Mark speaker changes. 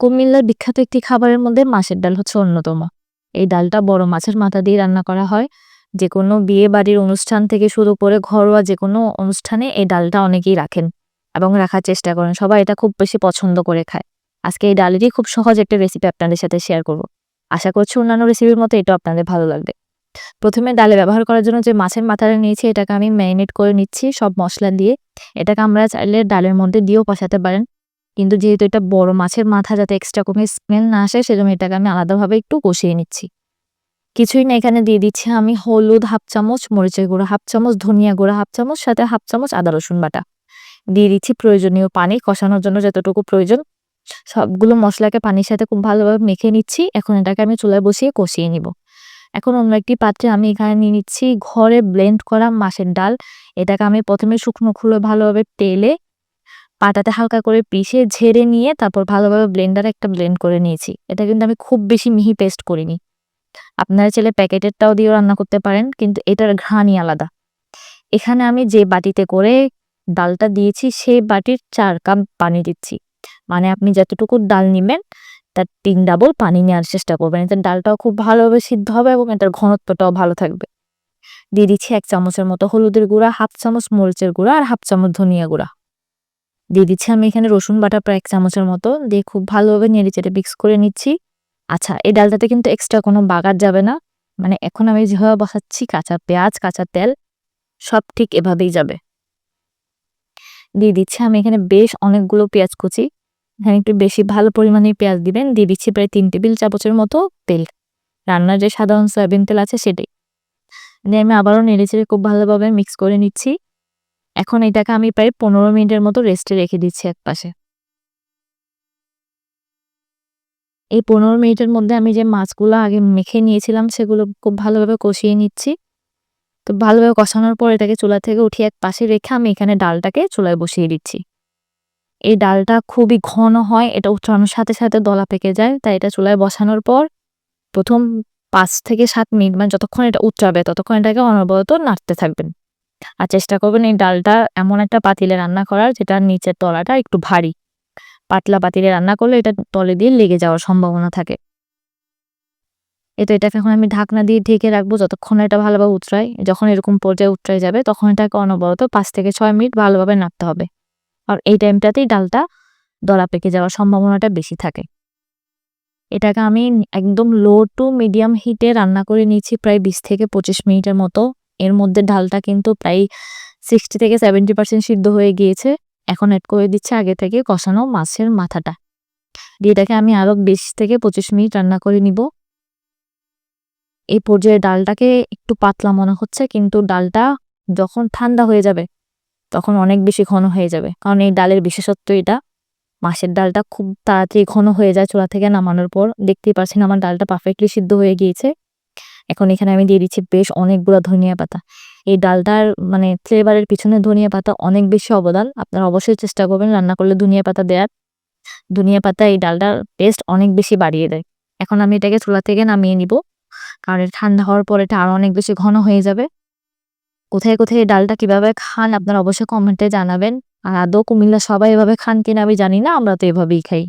Speaker 1: কুমিল্লার বিখ্যাত একটি খাবারের মধ্যে মাছের ডাল হচ্ছে অন্যতম। এই ডালটা বড় মাছের মাথা দিয়ে রান্না করা হয়। যে কোনো বিয়ে-বাড়ির অনুষ্ঠান থেকে শুরু করে ঘরোয়া যে কোনো অনুষ্ঠানে এই ডালটা অনেকেই রাখেন এবং রাখার চেষ্টা করেন। সবাই এটা খুব বেশি পছন্দ করে খায়। আজকে এই ডালেরই খুব সহজ একটা রেসিপি আপনাদের সাথে শেয়ার করব। আশা করছি অন্যান্য রেসিপির মতো এটা আপনাদের ভালো লাগবে। প্রথমে ডালে ব্যবহার করার জন্য যে মাছের মাথাটা নিয়েছি, এটাকে আমি ম্যারিনেট করে নিচ্ছি সব মশলা দিয়ে। এটাকে আমরা চাইলে ডালের মধ্যে দিয়েও কষাতে পারেন। কিন্তু যেহেতু এটা বড় মাছের মাথা যাতে এক্সট্রা কোনো স্মেল না আসে সেজন্য এটাকে আমি আলাদাভাবে একটু কষিয়ে নিচ্ছি। কিছুই না এখানে দিয়ে দিচ্ছি আমি হলুদ হাফ চামচ, মরিচের গুঁড়ো হাফ চামচ, ধনিয়া গুঁড়া হাফ চামচ, সাথে হাফ চামচ আদা রসুন বাটা। দিয়ে দিচ্ছি প্রয়োজনীয় পানি কষানোর জন্য যতটুকু প্রয়োজন। সবগুলো মশলাকে পানির সাথে খুব ভালোভাবে মেখে নিচ্ছি। এখন এটাকে আমি চুলায় বসিয়ে কষিয়ে নিব। এখন অন্য একটি পাত্রে আমি এখানে নিয়ে নিচ্ছি ঘরে ব্লেন্ড করা মাছের ডাল। এটাকে আমি প্রথমে শুকনো খুলে ভালোভাবে তেলে পাটাতে হালকা করে পিষে ঝেড়ে নিয়ে তারপর ভালোভাবে ব্লেন্ডারে একটা ব্লেন্ড করে নিয়েছি। এটা কিন্তু আমি খুব বেশি মিহি পেস্ট করিনি। আপনারা চাইলে প্যাকেটেরটাও দিয়েও রান্না করতে পারেন কিন্তু এটার ঘ্রাণই আলাদা। এখানে আমি যে বাটিতে করে ডালটা দিয়েছি সেই বাটির চার কাপ পানি দিচ্ছি। মানে আপনি যতটুকু ডাল নিবেন তার তিন ডাবল পানি নেওয়ার চেষ্টা করবেন। এতে ডালটাও খুব ভালোভাবে সিদ্ধ হবে এবং এটার ঘনত্বটাও ভালো থাকবে। দিয়ে দিচ্ছি ১ চামচের মতো হলুদের গুঁড়া, হাফ চামচ মরিচের গুঁড়া আর হাফ চামচ ধনিয়া গুঁড়া। দিয়ে দিচ্ছি আমি এখানে রসুন বাটা প্রায় এক চামচের মতো। দিয়ে খুব ভালোভাবে নেড়েচেড়ে মিক্স করে নিচ্ছি। আচ্ছা এই ডালটাতে কিন্তু এক্সট্রা কোনো বাগার যাবে না। মানে এখন আমি যেভাবে বসাচ্ছি কাঁচা পেঁয়াজ, কাঁচা তেল সব ঠিক এভাবেই যাবে। দিয়ে দিচ্ছি আমি এখানে বেশ অনেকগুলো পেঁয়াজ কুচি। এখানে একটু বেশি ভালো পরিমাণে পেঁয়াজ দিবেন। দিয়ে দিচ্ছি প্রায় ৩ টেবিল চামচের মতো তেল। রান্নার যে সাধারণ সয়াবিন তেল আছে সেটাই। দিয়ে আমি আবারও নেড়ে নেড়েচেড়ে খুব ভালোভাবে মিক্স করে নিচ্ছি। এখন এটাকে আমি প্রায় ১৫ মিনিটের মতো রেস্টে রেখে দিচ্ছি একপাশে। এই ১৫ মিনিটের মধ্যে আমি যে মাছগুলো আগে মেখে নিয়েছিলাম, সেগুলো খুব ভালোভাবে কষিয়ে নিচ্ছি। তো ভালোভাবে কষানোর পর এটাকে চুলা থেকে উঠিয়ে এক পাশে রেখে আমি এখানে ডালটাকে চুলায় বসিয়ে দিচ্ছি। এই ডালটা খুবই ঘন হয়, এটা উঠানোর সাথে সাথে দলা পেকে যায়, তাই এটা চুলায় বসানোর পর প্রথম পাঁচ থেকে সাত মিনিট মানে যতক্ষণ এটা উতরাবে, ততক্ষণ এটাকে অনবরত নাড়তে থাকবেন। আর চেষ্টা করবেন এই ডালটা এমন একটা পাতিলে রান্না করার যেটা নিচের তলাটা একটু ভারী। পাতলা পাতিলে রান্না করলে এটা তলে দিয়ে লেগে যাওয়ার সম্ভাবনা থাকে। এই তো এটাকে এখন আমি ঢাকনা দিয়ে ঢেকে রাখব যতক্ষণ এটা ভালোভাবে উতরায়। যখন এরকম পর্যায়ে উতরায় যাবে তখন এটাকে অনবরত পাঁচ থেকে ছয় মিনিট ভালোভাবে নাড়তে হবে। আর এই টাইমটাতেই ডালটা দলা পেকে যাওয়ার সম্ভাবনাটা বেশি থাকে। এটাকে আমি একদম লো টু মিডিয়াম হিটে রান্না করে নিয়েছি প্রায় ২০ থেকে ২৫ মিনিটের মতো। এর মধ্যে ডালটা কিন্তু প্রায় 60 থেকে 70% সিদ্ধ হয়ে গিয়েছে। এখন এড করে দিচ্ছে আগে থেকে কষানো মাছের মাথাটা। দিয়ে এটাকে আমি আরও ২০ থেকে ২৫ মিনিট রান্না করে নিব। এই পর্যায়ে ডালটাকে একটু পাতলা মনে হচ্ছে, কিন্তু ডালটা যখন ঠান্ডা হয়ে যাবে, তখন অনেক বেশি ঘন হয়ে যাবে। কারণ এই ডালের বিশেষত্ব এটা। মাছের ডালটা খুব তাড়াতাড়ি ঘন হয়ে যায় চুলা থেকে নামানোর পর। দেখতেই পাচ্ছেন আমার ডালটা পারফেক্টলি সিদ্ধ হয়ে গিয়েছে। এখন এখানে আমি দিয়ে দিচ্ছি বেশ অনেকগুলো ধনিয়া পাতা। এই ডালটার মানে ফ্লেভারের পিছনে ধনিয়া পাতা অনেক বেশি অবদান। আপনারা অবশ্যই চেষ্টা করবেন রান্না করলে ধনিয়া পাতা দেওয়ার ধনিয়া পাতা এই ডালটার টেস্ট অনেক বেশি বাড়িয়ে দেয়। এখন আমি এটাকে চুলা থেকে নামিয়ে নিব। কারণ ঠান্ডা হওয়ার পর এটা আরও অনেক বেশি ঘন হয়ে যাবে। কোথায়, কোথায় এই ডালটা কীভাবে খান আপনারা অবশ্যই কমেন্টে জানাবেন। আর আদৌ কুমিল্লা সবাই এভাবে খান কিনা আমি জানি না। আমরা তো এভাবেই খাই।